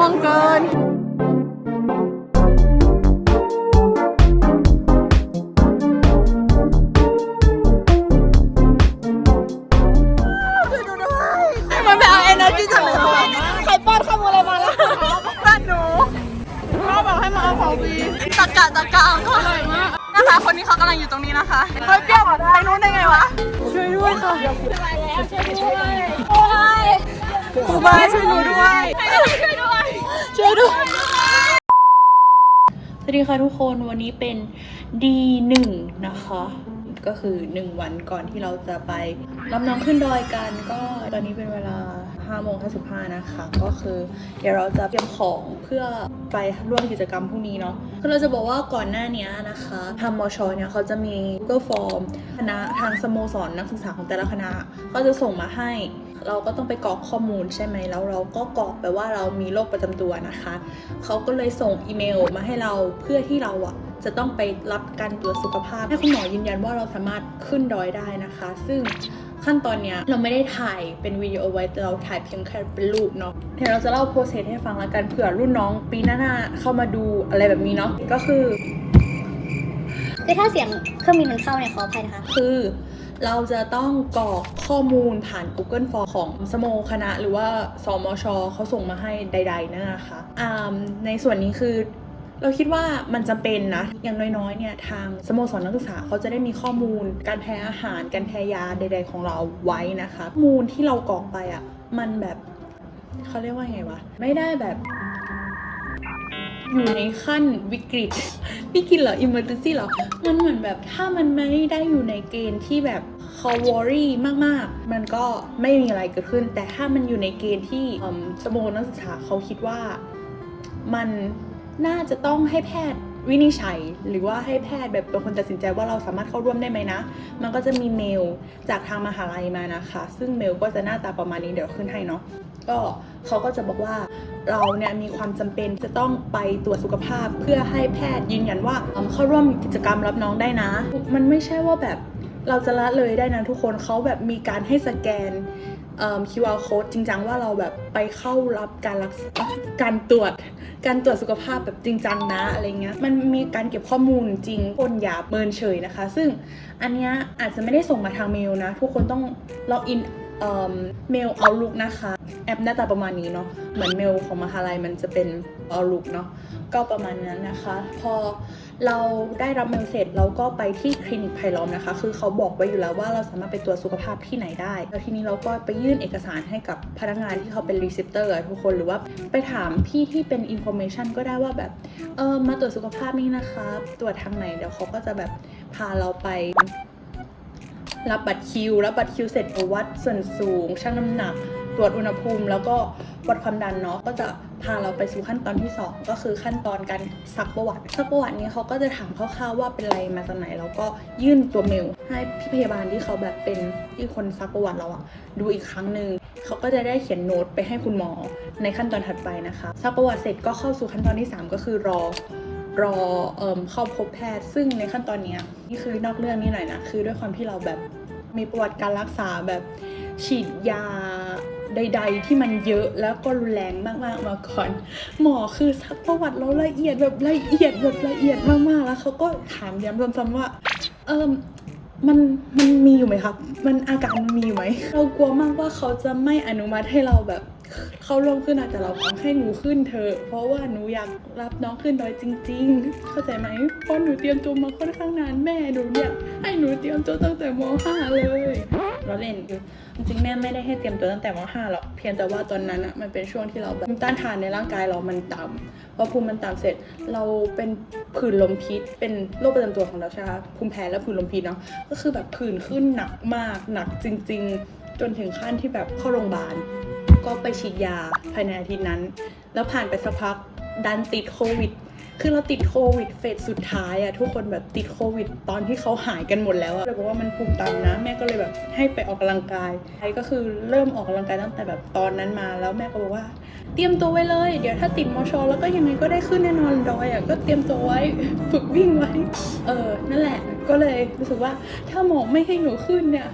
ง่วงเกิน วัสดีค่ะทุกคนวันนี้เป็น D1 นะคะ ก็คือ 1 วันก่อนที่เราจะไปรับน้องขึ้นดอยกันก็ตอนนี้เป็นเวลา5โมง55นะคะ ก็คือเดี๋ยวเราจะเตรียมของเพื่อไปร่วมกิจกรรมพรุ่งนี้เนาะคือเราจะบอกว่าก่อนหน้านี้นะคะทางมชเนี่ยเขาจะมี Google Form คณะทางสโมสรนักศึกษาของแต่ละคณะ ก็จะส่งมาให้ เราก็ต้องไปกรอกข้อมูลใช่ไหมแล้วเราก็กรอกไปว่าเรามีโรคประจำตัวนะคะ เขาก็เลยส่งอีเมลมาให้เราเพื่อที่เราอะจะต้องไปรับการตรวจสุขภาพ ให้คุณหมอยืนยันว่าเราสามารถขึ้นดอยได้นะคะ ซึ่งขั้นตอนเนี้ยเราไม่ได้ถ่ายเป็นวิดีโอไว้แต่เราถ่ายเพียงแค่เป็นรูปเนาะเดี๋ยวเราจะเล่าโปรเซสให้ฟังแล้วกันเผื่อรุ่นน้องปีหน้าๆเข้ามาดูอะไรแบบนี้เนาะก็คือคือถ้าเสียงเครื่องบินมันเข้าเนี่ยขออภัยนะคะ คือ เราจะต้องกรอกข้อมูลผ่าน Google Form ของสโมคณะ หรือว่าสมชเขาส่งมาให้ใดๆนั่นนะคะอ่าในส่วนนี้คือเราคิดว่ามันจำเป็นนะ อย่างน้อยๆ เนี่ยทางสโมสรนักศึกษาเขาจะได้มีข้อมูล การแพ้อาหาร การแพ้ยาใด ๆ ของเราไว้นะคะ ข้อมูลที่เรากรอกไปอะ่ะ มันแบบเขาเรียกว่าไงวะ ไม่ได้แบบ อยู่ในขั้นวิกฤตวิกฤตเหรอ emergency เหรอ มันเหมือนแบบถ้ามันไม่ได้อยู่ในเกณฑ์ที่แบบเขาวอรี่มาก ๆ มันก็ไม่มีอะไรเกิดขึ้น แต่ถ้ามันอยู่ในเกณฑ์ที่อืมสโมนักศึกษาเขาคิดว่ามันน่าจะต้องให้แพทย์วินิจฉัย หรือว่าให้แพทย์แบบเป็นคนตัดสินใจว่าเราสามารถเข้าร่วมได้ไหมนะ มันก็จะมีเมลจากทางมหาลัยมานะคะ ซึ่งเมลก็จะหน้าตาประมาณนี้เดี๋ยวขึ้นให้เนาะ ก็เขาก็จะบอกว่าเราเนี่ยมีความจำเป็นจะต้องไปตรวจสุขภาพเพื่อให้แพทย์ยืนยันว่าเข้าร่วมกิจกรรมรับน้องได้นะ มันไม่ใช่ว่าแบบเราจะละเลยได้นะทุกคนเขาแบบมีการให้สแกน QR code จริงจังว่าเราแบบไปเข้ารับการรักษาการตรวจ การตรวจสุขภาพแบบจริงจังนะอะไรเงี้ยมันมีการเก็บข้อมูลจริงคนอย่าเมินเฉยนะคะ ซึ่งอันเนี้ยอาจจะไม่ได้ส่งมาทางเมลนะ ทุกคนต้องล็อกอิน เมลเอาลุกนะคะ แอปหน้าตาประมาณนี้เนาะเหมือนเมลของมหาลัยมันจะเป็นเอาลุกเนาะก็ประมาณนั้นนะคะ พอเราได้รับเมลเสร็จเราก็ไปที่คลินิกไพลอมนะคะ คือเขาบอกไว้อยู่แล้วว่าเราสามารถไปตรวจสุขภาพที่ไหนได้ แล้วทีนี้เราก็ไปยื่นเอกสารให้กับพนักงานที่เขาเป็นรีเซพเตอร์ทุกคนหรือว่าไปถามพี่ที่เป็นอินโฟเมชันก็ได้ว่าแบบเออมาตรวจสุขภาพนี่นะคะ ตรวจทางไหนเดี๋ยวเขาก็จะแบบพาเราไป รับบัตรคิว รับบัตรคิวเสร็จก็วัดส่วนสูงชั่งน้ำหนัก ตรวจอุณหภูมิ แล้วก็วัดความดันเนาะก็จะพาเราไปสู่ขั้นตอนที่ 2 ก็คือขั้นตอนการซักประวัติซักประวัตินี้เขาก็จะถามคร่าวๆว่าเป็นอะไรมาจากไหนแล้วก็ยื่นตัวเมล ให้พี่พยาบาลที่เขาแบบเป็นที่คนซักประวัติเราอะดูอีกครั้งหนึ่งเขาก็จะได้เขียนโน้ตไปให้คุณหมอในขั้นตอนถัดไปนะคะซักประวัติเสร็จก็เข้าสู่ขั้นตอนที่ 3 ก็คือรอ รอเอ่มเข้าพบแพทย์ ซึ่งในขั้นตอนนี้นี่คือนอกเรื่องนี่หน่อยนะคือด้วยความที่เราแบบมีประวัติการรักษาแบบฉีดยาใด ๆ ที่มันเยอะแล้วก็รุนแรงมากๆมาก่อน หมอคือซักประวัติเราละเอียดแบบละเอียดแบบละเอียดมากๆแล้วเขาก็ถามย้ำซ้ำๆว่าเออมันมันมีอยู่ไหมครับ มันอาการมันมีอยู่ไหมเรากลัวมากว่าเขาจะไม่อนุมัติให้เราแบบ เข้าร่วมขึ้นอาจจะเราขอให้หนูขึ้นเถอเพราะว่าหนูอยากรับน้องขึ้นดอยจริง ๆ เข้าใจไหมเพราะหนูเตรียมตัวมาค่อนข้างนานแม่หนูเนี่ยให้หนูเตรียมตัวตั้งแต่ม .5 เลยเราเล่นคือจริงแม่ไม่ได้ให้เตรียมตัวตั้งแต่ม .5 หรอกเพียงแต่ว่าตอนนั้นอะมันเป็นช่วงที่เราแบบภูมิต้านทานในร่างกายเรามันต่ำพอภูมิมันต่ำเสร็จ เราเป็นผื่นลมพิษ เป็นโรคประจำตัวของเราใช่ไหมคะภูมิแพ้และผื่นลมพิษเนาะก็คือแบบผื่นขึ้นหนักมากหนักจริง ๆ จนถึงขั้นที่แบบเข้าโรงพยาบาล ก็ไปฉีดยาภายในอาทิตย์นั้น แล้วผ่านไปสักพักดันติดโควิด คือเราติดโควิดเฟสสุดท้ายอะทุกคนแบบติดโควิด ตอนที่เขาหายกันหมดแล้วอะเลยบอกว่ามันภูมิต่ำนะ แม่ก็เลยแบบให้ไปออกกำลังกายไอ้ก็คือเริ่มออกกำลังกายตั้งแต่แบบตอนนั้นมา แล้วแม่ก็บอกว่า เตรียมตัวไว้เลย เดี๋ยวถ้าติดมอชอแล้วก็ยังไงก็ได้ขึ้นแน่นอนดอยอะก็เตรียมตัวไว้ฝึกวิ่งไว้ เออนั่นแหละ ก็เลยรู้สึกว่าถ้าหมอไม่ให้หนูขึ้นเนี่ย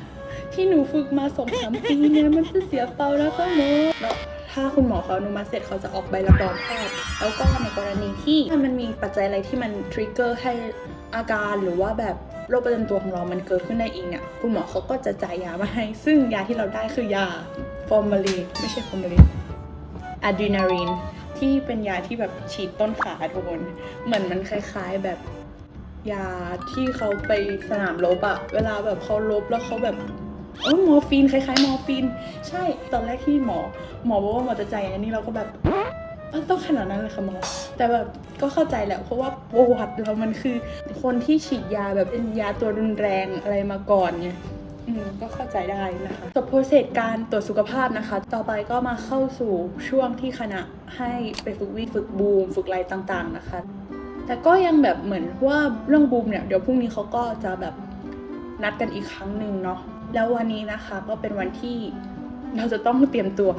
ที่หนูฝึกมาสองสามปีเนี่ยมันจะเสียเปล่านะคะหมอแล้วถ้าคุณหมอเขาอนุมัติเสร็จเขาจะออกใบรับรองแพทย์แล้วก็ในกรณีที่มันมีปัจจัยอะไรที่มันทริกเกอร์ให้อาการหรือว่าแบบโรคประจำตัวของเรามันเกิดขึ้นได้เองเนี่ยคุณหมอเขาก็จะจ่ายยามาให้ ซึ่งยาที่เราได้คือยาฟอร์มาลีนไม่ใช่ฟอร์มาลีนอะดรีนาลีนที่เป็นยาที่แบบฉีดต้นขาทุกคนเหมือนมันคล้าย ๆแบบยาที่เขาไปสนามรบอะเวลาแบบเขารบแล้วเขาแบบ เออมอร์ฟีนคล้ายๆมอร์ฟีน ใช่ตอนแรกที่หมอ หมอบอกว่าหมอจะจ่ายอันนี้เราก็แบบต้องขนาดนั้นเลยค่ะหมอ แต่แบบก็เข้าใจแหละเพราะว่าประวัติเรามันคือ คนที่ฉีดยาแบบเป็นยาตัวรุนแรงอะไรมาก่อนไงก็เข้าใจได้นะคะจบโปรเซสการตรวจสุขภาพนะคะ ต่อไปก็มาเข้าสู่ช่วงที่คณะให้ไปฝึกวิ่งฝึกบูม ฝึกอะไรต่างๆนะคะ แต่ก็ยังแบบเหมือนว่าเรื่องบูมเนี่ย เดี๋ยวพรุ่งนี้เขาก็จะแบบนัดกันอีกครั้งหนึ่งเนาะ แล้ววันนี้นะคะก็เป็นวันที่เราจะต้องเตรียมตัว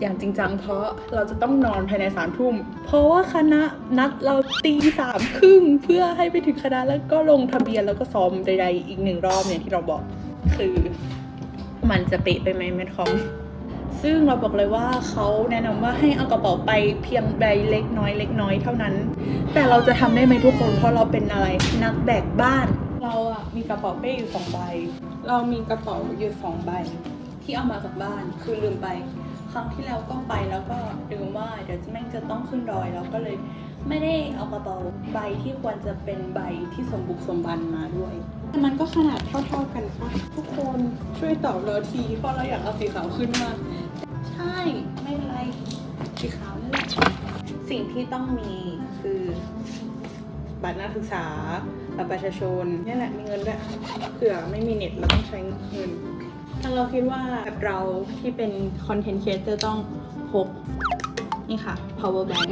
อย่างจริงจังเพราะเราจะต้องนอนภายในสามทุ่ม เพราะว่าคณะนัดเราตีสามครึ่งเพื่อให้ไปถึงคณะแล้วก็ลงทะเบียนแล้วก็ซ้อมใดๆอีกหนึ่งรอบเนี่ยที่เราบอกคือมันจะเปะไปไหมแมทคอมซึ่งเราบอกเลยว่าเขาแนะนำว่าให้เอากระเป๋าไปเพียงใบเล็กน้อยเล็กน้อยเท่านั้น แต่เราจะทำได้ไหมทุกคนเพราะเราเป็นอะไรนักแบกบ้าน เราอะมีกระเป๋าเป้อยู่สองใบ เรามีกระเป๋าอยู่สองใบ ที่เอามาจากบ้าน คือลืมไป ครั้งที่แล้วก็ไปแล้วก็ลืมว่าเดี๋ยวจะแม่งจะต้องขึ้นดอยแล้วก็เลย ไม่ได้เอากระเป๋าใบที่ควรจะเป็นใบที่สมบุกสมบันมาด้วยมันก็ขนาดเท่าๆกันค่ะทุกคนช่วยตอบเราทีเพราะเราอยากเอาสีขาวขึ้นมา ใช่ไม่เป็นไรสีขาวนั่นแหละสิ่งที่ต้องมีคือบัตรนักศึกษา บัตรประชาชนนี่แหละมีเงินด้วยเผื่อไม่มีเน็ตเราต้องใช้เงินถ้าเราคิดว่าแบบเราที่เป็นคอนเทนต์ครีเอเตอร์ต้องพกนี่ค่ะ power bank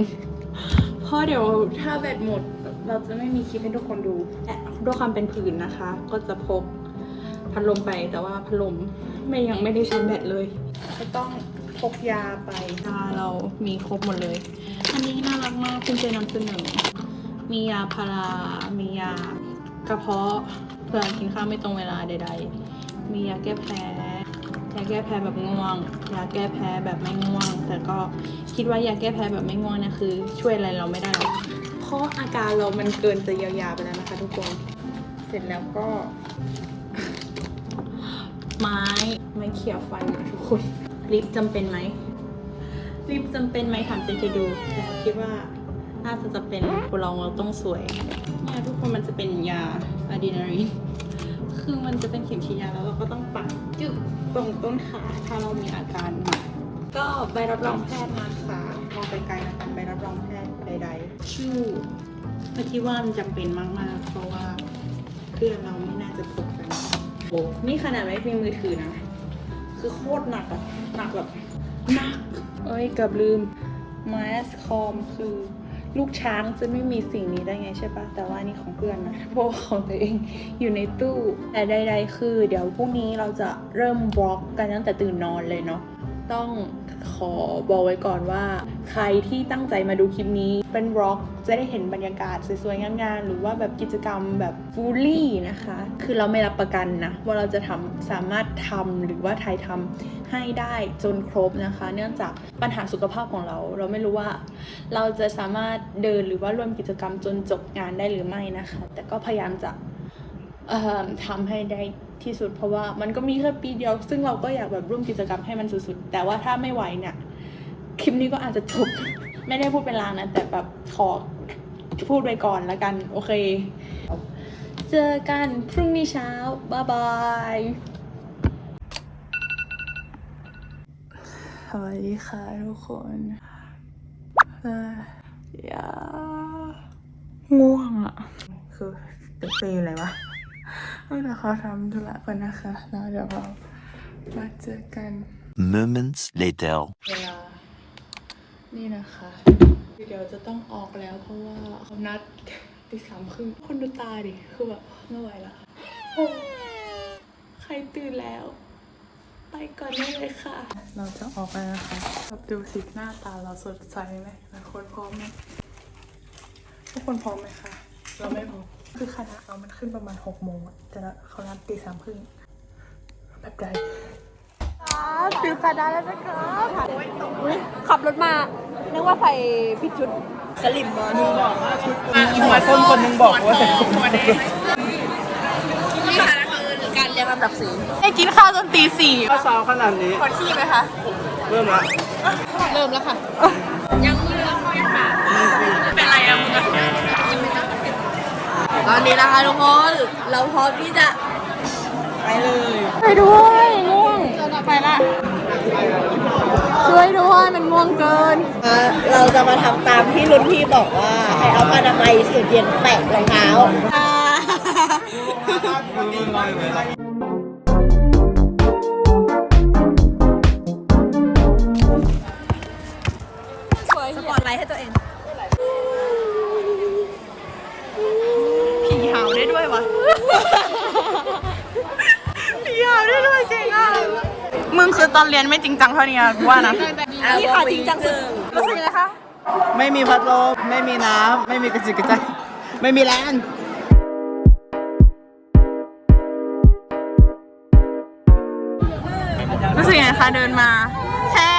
เพราะเดี๋ยวถ้าแบตหมดเราจะไม่มีคลิปให้ทุกคนดูและด้วยความเป็นผื่นนะคะ ก็จะพกพัดลมไปแต่ว่าพัดลมไม่ยังไม่ได้ใชาร์จแบตเลยก็ต้องพกยาไปยาเรามีครบหมดเลย อันนี้น่ารักมากคุณเจนำเสนอ มียาพารา มียากระเพาะเพื่อกินข้าวไม่ตรงเวลาใด ๆ มียาแก้แพ้ยาแก้แพ้แบบง่วง ยาแก้แพ้แบบไม่ง่วง แต่ก็คิดว่ายาแก้แพ้แบบไม่ง่วงเนี่ยคือ ช่วยอะไรเราไม่ได้หรอกเพราะอาการเรามันเกินจะเยียวยาไปแล้วนะคะ ทุกคน เสร็จแล้วก็ ไม้ไม้เขี่ยฟันนะทุกคนลิปจำเป็นไหมลิปจำเป็นไหมถามเจเคดูแต่คิดว่า น่าจะจะเป็นคนเราเราต้องสวยเนี่ยทุกคนมันจะเป็นยาอะดรีนาลีนคือมันจะเป็นเข็มฉีดยาแล้วเราก็ต้องปักจึ๊บตรงต้นขาถ้าเรามีอาการก็ใบรับรองแพทย์นะคะมองไกลๆนะคะใบรับรองแพทย์ใดๆชื่อไม่คิดว่ามันจำเป็นมากๆ เพราะว่าเพื่อนเราไม่น่าจะพกกันโอ้นี่ขนาดไม่มีมือถือนะ คือโคตรหนักอะหนักแบบหนักเอ้ยเกับลืมมาสคอมคือ ลูกช้างจะไม่มีสิ่งนี้ได้ไงใช่ปะแต่ว่านี่ของเพื่อนนะเพราะของตัวเองอยู่ในตู้ แต่ใดๆคือ เดี๋ยวพรุ่งนี้เราจะเริ่มบล็อกกันตั้งแต่ตื่นนอนเลยเนาะ ต้องขอบอกไว้ก่อนว่า ใครที่ตั้งใจมาดูคลิปนี้เป็นบล็อกจะได้เห็นบรรยากาศสวยๆงามๆหรือว่าแบบกิจกรรมแบบฟูลี่นะคะ คือเราไม่รับประกันนะ ว่าเราจะทำสามารถทำหรือว่าถ่ายทำให้ได้จนครบนะคะ เนื่องจากปัญหาสุขภาพของเรา เราไม่รู้ว่าเราจะสามารถเดินหรือว่าร่วมกิจกรรมจนจบงานได้หรือไม่นะคะ แต่ก็พยายามจะทำให้ได้ ที่สุด เพราะว่ามันก็มีแค่ปีเดียว ซึ่งเราก็อยากแบบร่วมกิจกรรมให้มันสุดๆ แต่ว่าถ้าไม่ไหวเนี่ย คลิปนี้ก็อาจจะจบ ไม่ได้พูดเป็นลางนะ แต่แบบขอพูดไว้ก่อนละกัน โอเค เจอกันพรุ่งนี้เช้า บ๊ายบายสวัสดีค่ะทุกคนอย่าง่วงอะ คือเป็นอะไรวะ เออเดี๋ยวเขาทำธุระก่อนนะคะแล้วเดี๋ยวเรามาเจอกัน Moments later. เวลา นี่นะคะเดี๋ยวจะต้องออกแล้วเพราะว่าเขานัดตีสามครึ่งคนดูตาดิ คือแบบไม่ไหวแล้วโอ้ใครตื่นแล้ว ไปก่อนได้เลยค่ะ เราจะออกแล้วนะคะแบบดูสิหน้าตาเราสดใสไหมทุกคนพร้อมไหมทุกคนพร้อมไหมคะ เราไม่พร้อม คือคณะเรามันขึ้นประมาณหกโมงอะแต่ละเขานัดตีสามครึ่งแบบใดค่ะฟิลคาดาแล้วนะครับขับรถมา นึกว่าใส่ผิดชุดมาส้มคนนึงบอกว่าใส่นี่ค่ะคือการเรียงลำดับสีได้กินข้าวจนตีสี่ถ้าสาวขนาดนี้ปวดขี้ไหมคะ เริ่มละเริ่มแล้วค่ะ ตอนนี้นะคะทุกคนเราพร้อมที่จะไปเลยไปด้วยง่วงไปละช่วยด้วยมันง่วงเกิน เราจะมาทำตามที่รุ่นพี่บอกว่าให้เอาผ้าอนามัยสูตรเย็นแปะรองเท้าสปอร์ตไลท์ให้ตัวเอง ผีหาวได้ด้วยวะผีหาวได้ด้วยเก่งอะมึงคือตอนเรียนไม่จริงจังเท่านี้อะกูว่านะนี่ค่ะจริงจังสุดรู้สึกยังไงคะ ไม่มีพัดลมไม่มีน้ำไม่มีกระจิกกระใจไม่มีแรงรู้สึกยังไงคะเดินมา แค่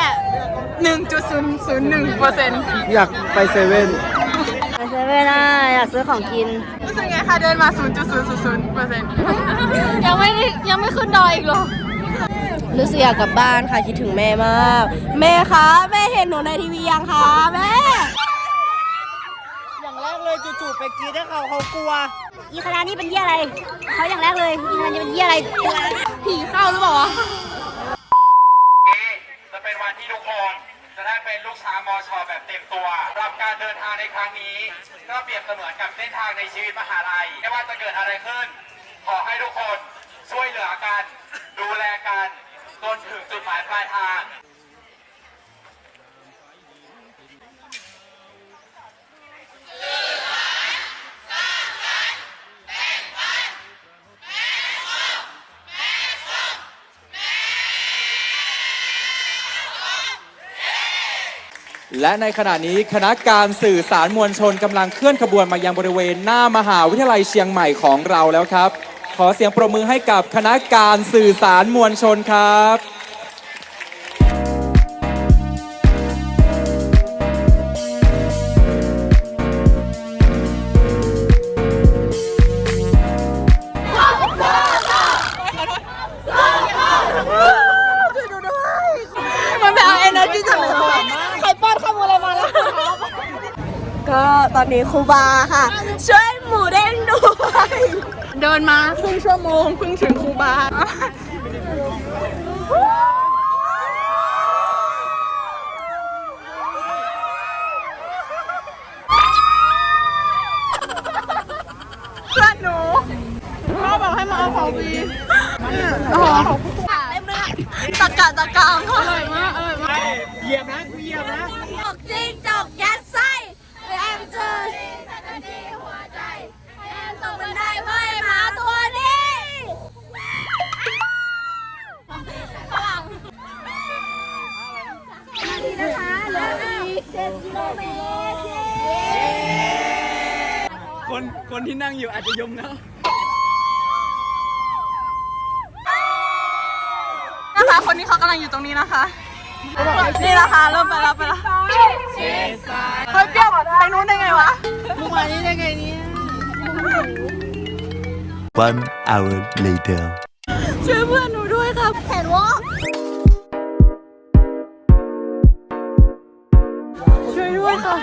หนึ่งจุดศูนย์ศูนย์หนึ่งเปอร์เซ็นต์อยากไปเซเว่นไปเซเว่นได้อยากซื้อของกิน รู้สึกยังไงคะเดินมาศูนย์จุดศูนย์ศูนย์เปอร์เซ็นต์ยังไม่ได้ยังไม่ขึ้นดอยอีกเหรอ รู้สึกอยากกลับบ้านค่ะคิดถึงแม่มาก แม่คะแม่เห็นหนูในทีวียังคะแม่ อย่างแรกเลยจู่ๆไปกรีดให้เขาเขากลัว อีคณะนี้เป็นเยี่ยอะไรเขาอย่างแรกเลยอีคณะนี้เป็นเยี่ยอะไรผีเข้าหรือเปล่าวะจะเป็นวันที่ทุกคนจะได้ เป็นลูกช้างมอชอแบบเต็มตัวรับการเดินทางในครั้งนี้ ก็เปรียบเสมือนกับเส้นทางในชีวิตมหาลัยไม่ว่าจะเกิดอะไรขึ้น ขอให้ทุกคนช่วยเหลือกัน ดูแลกันจนถึงจุดหมายปลายทาง และในขณะนี้คณะการสื่อสารมวลชนกำลังเคลื่อนขบวนมายังบริเวณหน้ามหาวิทยาลัยเชียงใหม่ของเราแล้วครับ ขอเสียงปรบมือให้กับคณะการสื่อสารมวลชนครับ นนี้ครูบาค่ะ ช่วยหมูเด้งด้วยเดินมาครึ่งชั่วโมงเพิ่งถึงครูบาเพื่อนหนูพ่อบอกให้มาเอาของฟรีอ๋อตะกะตะกามอร่อยมากอร่อยมากเหยียบนะกูเหยียบนะ คนคนที่นั่งอยู่อาจจะยมแล้วนะคะคนนี้เขากำลังอยู่ตรงนี้นะคะ นี่นะคะเริ่มไปแล้วไปแล้วเฮ้ยเปรี้ยวไปนู้นได้ไงวะมึงมานี้ได้ไงเนี่ย One hour later. ช่วยเพื่อนหนูด้วยครับแขนวอล์กช่วยด้วยค่ะ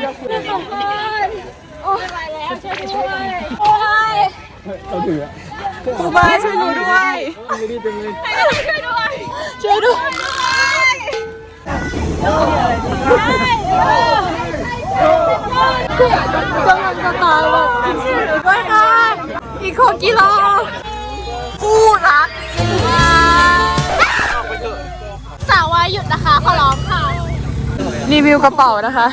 โอ้ยไป แล้วช่วยด้วยโอ้ยเขาถืออะครูบาช่วยหนูด้วย ไม่ได้เป็นเลยช่วยด้วย ช่วยด้วยกำลังจะตายแบบช่วยหนูด้วยค่ะอีกหกกิโลคู่รักสาววายหยุดนะคะ ขอร้องค่ะ รีวิวกระเป๋านะคะ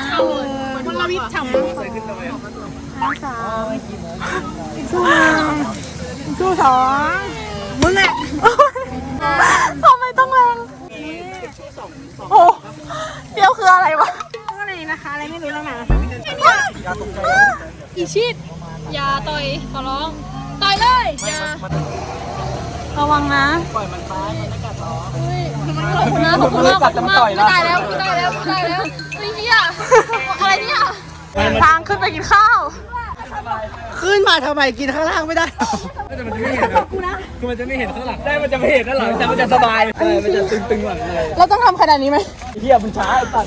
ชูสองมึงอะทำไมต้องแรงโอ้เดียวคืออะไรวะอีชิดอย่าต่อยขอร้อง ต่อยเลยอย่าระวังนะ ปล่อยมันไปมันไม่กัดหรอกขอบคุณนะขอบคุณมากขอบคุณมากไม่ได้แล้วไม่ได้แล้วไม่ได้แล้วเฮ้ยเนี่ยอะไรเนี่ยทางขึ้นไปกินข้าว ขึ้นมาทำไมกินข้างล่างไม่ได้คือมันจะไม่เห็นข้างหลังได้มันจะไม่เห็นด้านหลังแต่มันจะสบายใช่มันจะตึงๆหลังเลยเราต้องทำขนาดนี้ไหม เฮียมันช้าไอ้ตัด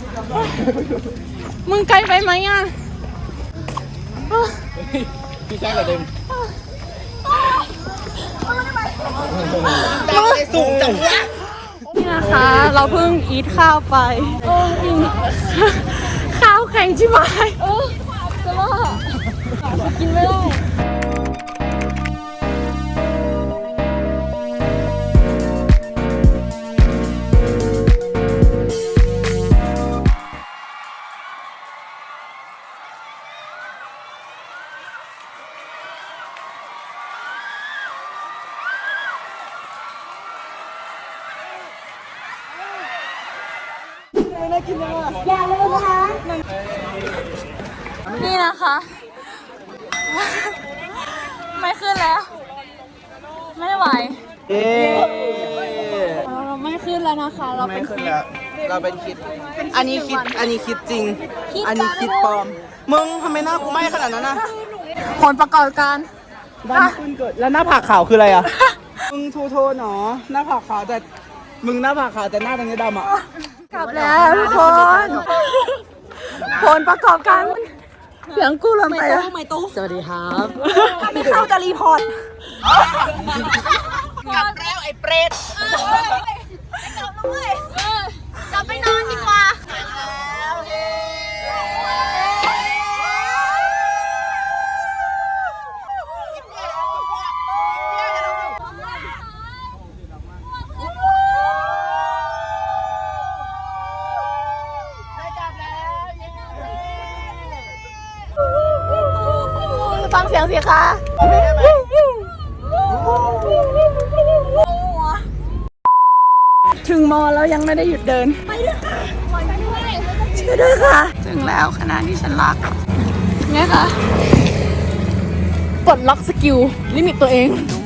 มึงไกลไปไหมอะพี่แจ้งกับเดิมสูงจังนี่นะคะ เราเพิ่งอีทข้าวไป ข้าวแข็งชิบหายจะว่า กินไม่ได้นี่นะคะ ไม่ขึ้นแล้ว ไม่ไหว เอ๊เราไม่ขึ้นแล้วนะคะ เราไม่เป็นขึ้นแล้วเราเป็นคิด อันนี้คิด อันนี้คิดจริง อันนี้คิดปลอม มึงทำไมหน้ากูไหม้ขนาดนั้นนะผลประกอบการดำขึ้นเกิด แล้วหน้าผากขาวคืออะไรอะ มึงทูโทนหนอหน้าผากขาวแต่ มึงหน้าผากขาวแต่หน้าตรงนี้ดำอะ กลับแล้วทุกคน ผลประกอบการ เสียงกู้ลงไปแล้วสวัสดีครับไม่เข้าจะรีพอร์ตจะไปนอนดีกว่าฟังเสียงสิ คะถึงมอแล้วยังไม่ได้หยุดเดินไปเลยค่ะช่วยด้วยค่ะ ถึงแล้วคณะที่ฉันรักไงคะปลดล็อกสกิลลิมิตตัวเองดู